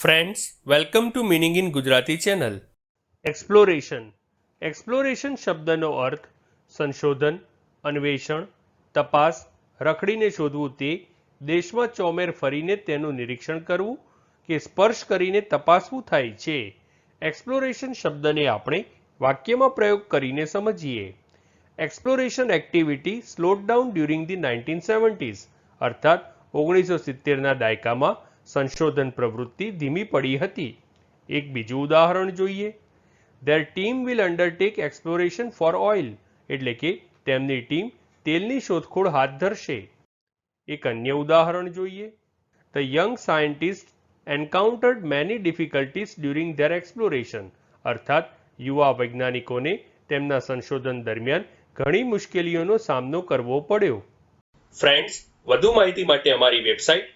Friends welcome to meaning in Gujarati channel exploration exploration શબ્દનો અર્થ સંશોધન, અન્વેષણ, તપાસ, રખડીને શોધવું તે દેશમાં ચોમેર ફરીને તેનું નિરીક્ષણ કરવું કે સ્પર્શ કરીને તપાસવું થાય છે. એક્સપ્લોરેશન શબ્દને આપણે વાક્યમાં પ્રયોગ કરીને સમજીએ. Exploration activity slowed down during the nineteen seventies અર્થાત ઓગણીસો સિત્તેરના દાયકામાં સંશોધન પ્રવૃત્તિ ધીમી પડી હતી. એક બીજું ઉદાહરણ જોઈએ. Their team will undertake exploration for oil એટલે કે તેમની ટીમ તેલની શોધખોળ હાથ ધરશે. એક અન્ય ઉદાહરણ જોઈએ. The young scientist encountered many difficulties during their exploration અર્થાત યુવા વૈજ્ઞાનિકોને તેમના સંશોધન દરમિયાન ઘણી મુશ્કેલીઓનો સામનો કરવો પડ્યો. ફ્રેન્ડ્સ વધુ માહિતી માટે અમારી website